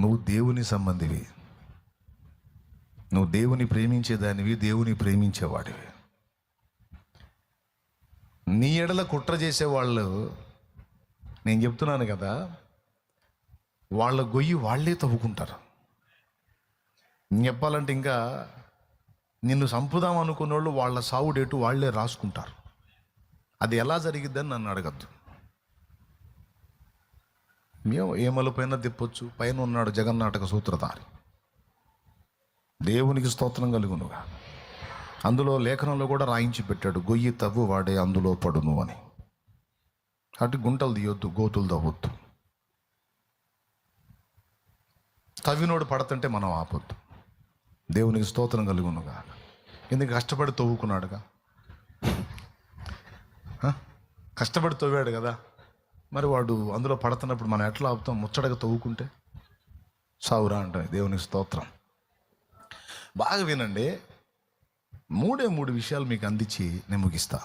నువ్వు దేవుని సంబంధివి. నువ్వు దేవుని ప్రేమించేదానివి దేవుని ప్రేమించేవాడివి. నీ ఎడల కుట్ర చేసేవాళ్ళు నేను చెప్తున్నాను కదా వాళ్ళ గొయ్యి వాళ్ళే తవ్వుకుంటారు. చెప్పాలంటే ఇంకా నిన్ను చంపుదాం అనుకున్న వాళ్ళు వాళ్ళ సావు డేటు వాళ్ళే రాసుకుంటారు. అది ఎలా జరిగిద్దని నన్ను అడగద్దు. మేము ఏమల పైన తిప్పొచ్చు? పైన ఉన్నాడు జగన్నాటక సూత్రధారి. దేవునికి స్తోత్రం కలుగునుగా. అందులో లేఖనంలో కూడా రాయించి పెట్టాడు గొయ్యి తవ్వు వాడే అందులో పడును అని. అటు గుంటలు తీయొద్దు గోతులు తవ్వద్దు. తవ్వినోడు పడతంటే మనం ఆపొద్దు. దేవునికి స్తోత్రం కలుగునుగా. ఎందుకు కష్టపడి తవ్వుకున్నాడుగా? కష్టపడి తవ్వాడు కదా? మరి వాడు అందులో పడుతున్నప్పుడు మనం ఎట్లా ఆపుతాం? ముచ్చటగా తవ్వుకుంటే? సావురా అంటే దేవుని స్తోత్రం. బాగా వినండి. మూడే మూడు విషయాలు మీకు అందించి నేను ముగిస్తా.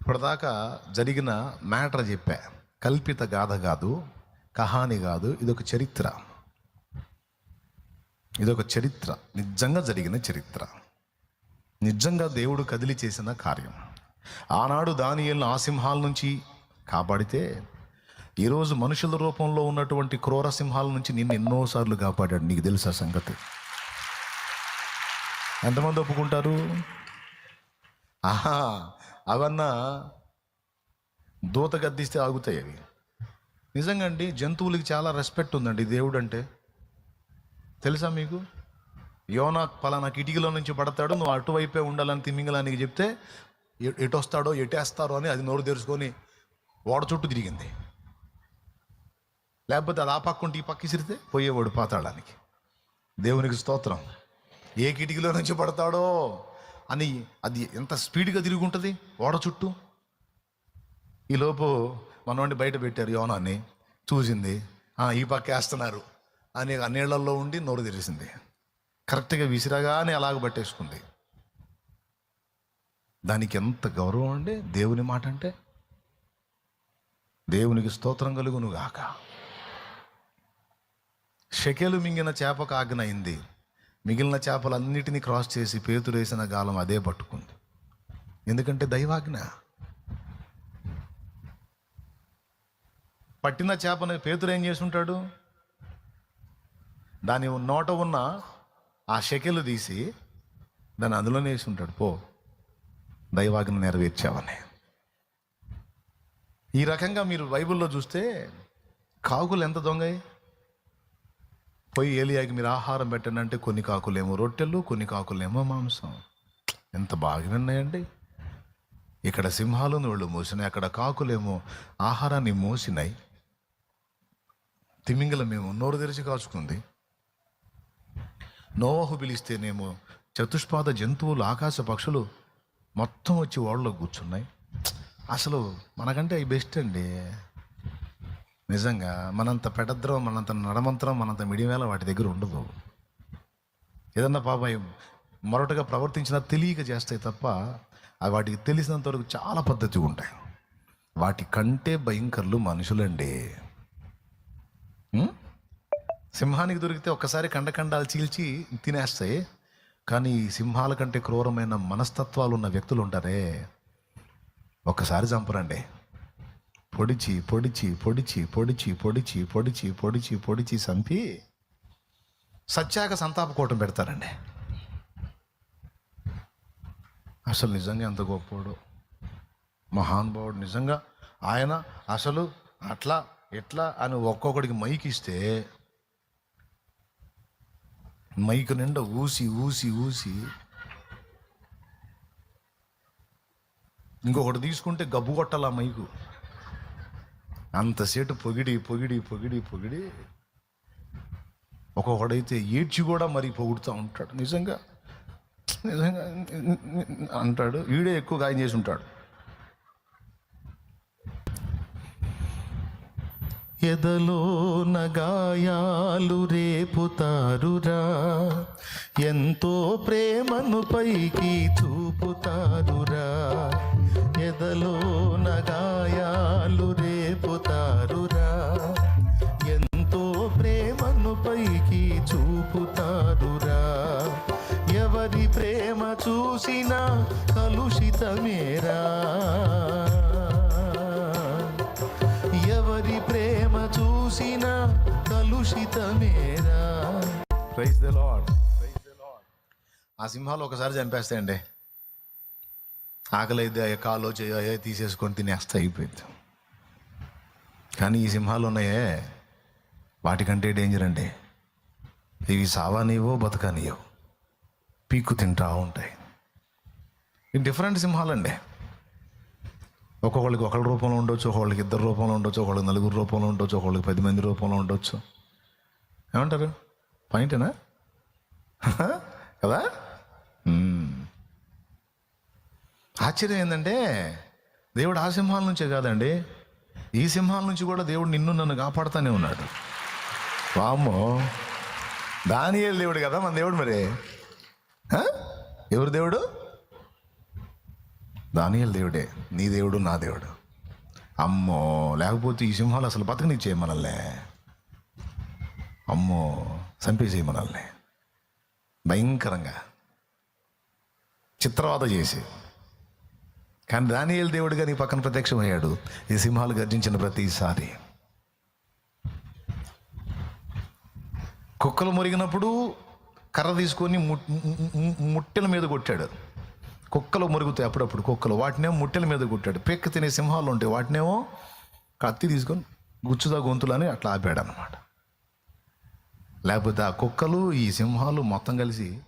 ఇప్పటిదాకా జరిగిన మ్యాటర్ చెప్పా. కల్పిత గాథ కాదు కహాని కాదు ఇదొక చరిత్ర. ఇదొక చరిత్ర. నిజంగా జరిగిన చరిత్ర. నిజంగా దేవుడు కదిలి చేసిన కార్యం. ఆనాడు దానియల్ని ఆ సింహాల నుంచి కాపాడితే ఈరోజు మనుషుల రూపంలో ఉన్నటువంటి క్రూర సింహాల నుంచి నిన్ను ఎన్నోసార్లు కాపాడాడు. నీకు తెలుసా సంగతి? ఎంతమంది ఒప్పుకుంటారు? ఆహా అవన్నా దూత గద్దిస్తే ఆగుతాయి అవి. నిజంగా అండి జంతువులకి చాలా రెస్పెక్ట్ ఉందండి. దేవుడు అంటే తెలుసా మీకు? యోనా పలానా కిటికీలో నుంచి పడతాడు నువ్వు అటువైపే ఉండాలని తిమింగలానికి చెప్తే ఎ- ఎటు వస్తాడో ఎటేస్తారో అని అది నోరు తెరుచుకొని ఓడ చుట్టూ తిరిగింది. లేకపోతే అది ఆ పక్క ఉంటే ఈ పక్క ఇసిరితే పోయేవాడు పాతాళానికి. దేవునికి స్తోత్రం. ఏ కిటికీలో నుంచి పడతాడో అని అది ఎంత స్పీడ్గా తిరుగుంటుంది ఉంటుంది ఓడ చుట్టూ ఈలోపు మనోడిని బయట పెట్టారు యోనాన్ని. చూసింది "ఆ, ఈ పక్క వేస్తున్నారు. అని ఆ నీళ్ళల్లో ఉండి నోరు తెరిసింది. కరెక్ట్గా విసిరగానే అలాగ పట్టేసుకుంది. దానికి ఎంత గౌరవం అండి దేవుని మాట అంటే? దేవునికి స్తోత్రం కలుగును గాక షెకెలు మింగిన చేపకు ఆజ్ఞ అయింది. మిగిలిన చేపలన్నిటినీ క్రాస్ చేసి పేతురేసిన గాలం అదే పట్టుకుంది. ఎందుకంటే దైవాజ్ఞ. పట్టిన చేపను పేతురు ఏం చేసి ఉంటాడు దాని నోట ఉన్న ఆ షెకెలు తీసి దాన్ని అందులోనే వేసి ఉంటాడు. పో దైవాజ్ఞ నెరవేర్చావని. ఈ రకంగా మీరు బైబిల్లో చూస్తే కాకులు ఎంత దొంగయి? పోయి ఏలియాకి మీరు ఆహారం పెట్టండి అంటే కొన్ని కాకులేమో రొట్టెలు కొన్ని కాకులేమో మాంసం. ఎంత బాగా ఉన్నాయండి ఇక్కడ సింహాలు నోళ్ళు మోసినాయి అక్కడ కాకులేమో ఆహారాన్ని మోసినాయి. తిమింగలమేమో నోరు తెరిచి కాచుకుంది. నోవాహు పిలిస్తేనేమో చతుష్పాద జంతువులు ఆకాశ పక్షులు మొత్తం వచ్చి ఓడలో కూర్చున్నాయి. అసలు మనకంటే అవి బెస్ట్ అండి. నిజంగా మనంత పెడద్రం మనంత నడమంత్రం మనంత మిడివేళ వాటి దగ్గర ఉండదు. ఏదన్నా పాపం మొరటగా ప్రవర్తించినా తెలియక చేస్తాయి తప్ప అవి వాటికి తెలిసినంత వరకు చాలా పద్ధతిగా ఉంటాయి. వాటి కంటే భయంకరులు మనుషులండి. సింహానికి దొరికితే ఒక్కసారి కండకండాలు చీల్చి తినేస్తాయి. కానీ ఈ సింహాల కంటే క్రూరమైన మనస్తత్వాలు ఉన్న వ్యక్తులు ఉంటారే? ఒక్కసారి చంపరండి. పొడిచి పొడిచి పొడిచి పొడిచి పొడిచి పొడిచి పొడిచి పొడిచి చంపి సత్యాక సంతాప కూటం పెడతారండి. అసలు నిజంగా ఎంత గొప్పోడు మహానుభావుడు నిజంగా ఆయన అసలు అట్లా ఎట్లా అని ఒక్కొక్కడికి మైక్ ఇస్తే మైక్ నిండా ఊసి ఊసి ఊసి ఇంకొకటి తీసుకుంటే గబ్బు కొట్టాల మైకు? అంతసేటు పొగిడి పొగిడి పొగిడి పొగిడి ఒక్కొక్కడైతే ఏడ్చి కూడా మరి పొగుడుతూ ఉంటాడు. నిజంగా నిజంగా అంటాడు. వీడే ఎక్కువ గాయం చేసి ఉంటాడు. ఎదలోన గాయాలు రేపుతారురా. ఎంతో ప్రేమను పైకి చూపుతారురా. ఎదలోన గాయాలు రేపుతారురా. ఎంతో ప్రేమను పైకి చూపుతారురా. ప్రైజ్ ద లార్డ్ ఆ సింహాలు ఒకసారి చంపేస్తాయండి. ఆకలి అయితే కాలో చేయో తీసేసుకొని తినేస్తా అయిపోయింది. కానీ ఈ సింహాలు ఉన్నాయే. వాటికంటే డేంజర్ అండి. ఇవి సావానివో బతకనియో పీక్కు తింటా ఉంటాయి. ఇవి డిఫరెంట్ సింహాలండి. ఒక్కొక్కళ్ళకి ఒకళ్ళ రూపంలో ఉండొచ్చు ఒకళ్ళకి ఇద్దరు రూపంలో ఉండొచ్చు ఒకళ్ళకి నలుగురు రూపంలో ఉండొచ్చు ఒకళ్ళకి పది మంది రూపంలో ఉండొచ్చు. ఏమంటారు? పాయింటేనా? కదా? ఆశ్చర్యం ఏంటంటే దేవుడు ఆ సింహాల నుంచే కాదండి. ఈ సింహాల నుంచి కూడా దేవుడు నిన్ను నన్ను కాపాడుతూనే ఉన్నాడు. వామ్మో. దానియల్ దేవుడు కదా మన దేవుడు మరి. ఎవరు దేవుడు? దానియల్ దేవుడే. నీ దేవుడు నా దేవుడు. అమ్మో. లేకపోతే ఈ సింహాలు అసలు బతకనిచ్చే మనల్నే. అమ్మో చంపేసేయి మనల్ని భయంకరంగా. చిత్రవాద చేసి. కానీ దానియల్ దేవుడిగా నీ పక్కన ప్రత్యక్షమయ్యాడు. ఈ సింహాలు గర్జించిన ప్రతిసారి. కుక్కలు మురిగినప్పుడు కర్ర తీసుకొని ము- ముట్టెల మీద కొట్టాడు. కుక్కలు మురుగుతాయి అప్పుడప్పుడు కుక్కలు. వాటినేమో ముట్టెల మీద కొట్టాడు. పెక్క తినే సింహాలు ఉంటాయి. వాటినేమో కత్తి తీసుకొని గుచ్చుదా గొంతులని అట్లా ఆపాడు అనమాట లేకపోతే ఆ కుక్కలు ఈ సింహాలు మొత్తం కలిసి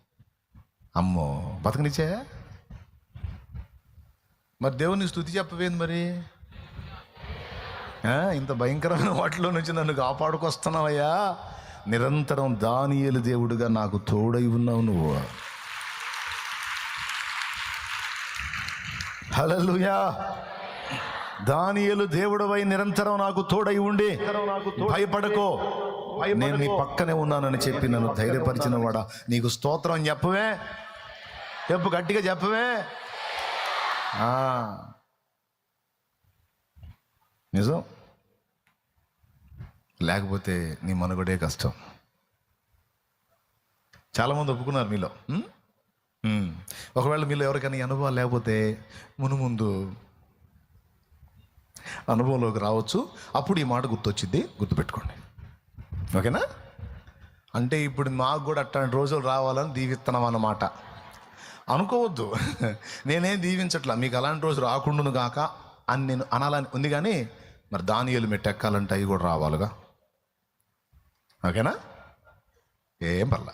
అమ్మో బతకనిచ్చా మరి దేవుని స్థుతి చెప్పవేంది మరి? ఇంత భయంకరమైన వాటిలో నుంచి నన్ను కాపాడుకొస్తున్నావయ్యా. నిరంతరం దానియేలు దేవుడుగా నాకు తోడై ఉన్నావు నువ్వు. హల్లెలూయా. దానియేలు దేవుడవై నిరంతరం నాకు తోడై ఉండి భయపడకో. నేను నీ పక్కనే ఉన్నానని చెప్పి నన్ను ధైర్యపరిచిన వాడా నీకు స్తోత్రం చెప్పవే? చెప్పు గట్టిగా చెప్పవే? ఆ. నిజం? లేకపోతే నీ మనుగడే కష్టం. చాలామంది ఒప్పుకున్నారు మీలో. ఒకవేళ మీలో ఎవరికైనా ఈ అనుభవాలు లేకపోతే మును ముందు అనుభవంలోకి రావచ్చు. అప్పుడు ఈ మాట గుర్తొచ్చింది గుర్తుపెట్టుకోండి. ఓకేనా? అంటే ఇప్పుడు మాకు కూడా అట్లాంటి రోజులు రావాలని దీవిస్తున్నాం అన్నమాట. అనుకోవద్దు. నేనేం దీవించట్లా. మీకు అలాంటి రోజు రాకుండాను కాక అని నేను అనాలని ఉంది కానీ మరి దానియలు మెట్టెక్కాలంటే అవి కూడా రావాలిగా. ఓకేనా? ఏం పర్లా.